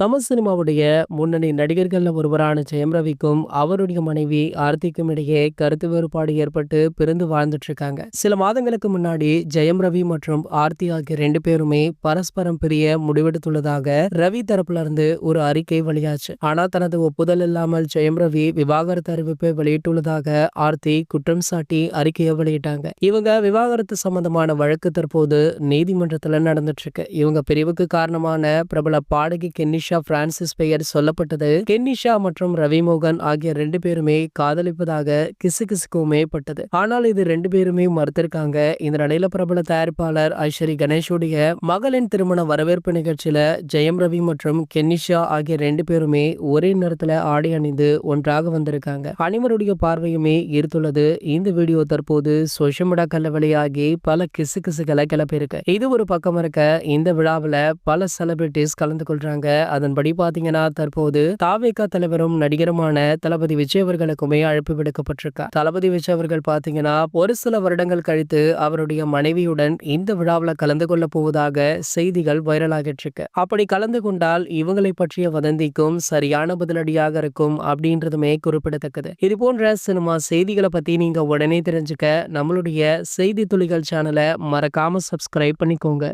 தமிழ் சினிமாவுடைய முன்னணி நடிகர்களில் ஒருவரான ஜெயம் ரவிக்கும் அவருடைய மனைவி ஆர்த்திக்கும் இடையே கருத்து வேறுபாடு ஏற்பட்டு பிரிந்து வாழ்ந்துட்டு இருக்காங்க சில மாதங்களுக்கு முன்னாடி ஜெயம் ரவி மற்றும் ஆர்த்தி ஆகிய ரெண்டு பேருமே பரஸ்பரம் பிரிய முடிவெடுத்துள்ளதாக ரவி தரப்புல இருந்து ஒரு அறிக்கை வெளியாச்சு. ஆனா தனது ஒப்புதல் இல்லாமல் ஜெயம் ரவி விவாகரத்து அறிவிப்பை வெளியிட்டுள்ளதாக ஆர்த்தி குற்றம் சாட்டி அறிக்கையை வெளியிட்டாங்க. இவங்க விவாகரத்து சம்பந்தமான வழக்கு தற்போது நீதிமன்றத்துல நடந்துட்டு இருக்கு இவங்க பிரிவுக்கு காரணமான பிரபல பாடகி கென்னிஷ் பிரான்சிஸ் பெயர் சொல்லப்பட்டது. கென்னிஷா மற்றும் ரவிமோகன் ஆகிய ரெண்டு பேருமே காதலிப்பதாக கிசுகிசுக்குமே பட்டது. ஆனால் இது ரெண்டு பேருமே மறுத்திருக்காங்க. இந்த நிலையில பிரபல தயாரிப்பாளர் ஐஸ்வரி கணேஷுடைய மகளின் திருமண வரவேற்பு நிகழ்ச்சியில ஜெயம் ரவி மற்றும் கென்னிஷா ஆகிய ரெண்டு பேருமே ஒரே நேரத்துல ஆடை அணிந்து ஒன்றாக வந்திருக்காங்க. அனைவருடைய பார்வையுமே ஈர்த்துள்ளது. இந்த வீடியோ தற்போது சோஷியல் மீடியாக்கள்ல வெளியாகி பல கிசுகிசுகளை கிளப்பியிருக்கு. இது ஒரு பக்கம் இருக்க இந்த விழாவில் பல செலிபிரிட்டிஸ் கலந்து கொள்றாங்க. அதன்படி பாத்தீங்கன்னா தற்போது தாவேகா தலைவரும் நடிகருமான தளபதி விஜய் அவர்களுக்குமே அழைப்பு விடுக்கப்பட்டிருக்கா தளபதி விஜய் அவர்கள் பாத்தீங்கன்னா ஒரு சில வருடங்கள் கழித்து அவருடைய மனைவியுடன் இந்த விழாவில் கலந்து கொள்ள போவதாக செய்திகள் வைரலாகிட்டு இருக்கு. அப்படி கலந்து கொண்டால் இவங்களை பற்றிய வதந்திக்கும் சரியான பதிலடியாக இருக்கும் அப்படின்றதுமே குறிப்பிடத்தக்கது. இது போன்ற சினிமா செய்திகளை பத்தி நீங்க உடனே தெரிஞ்சுக்க நம்மளுடைய செய்தி துளிகள் சேனலை மறக்காம சப்ஸ்கிரைப் பண்ணிக்கோங்க.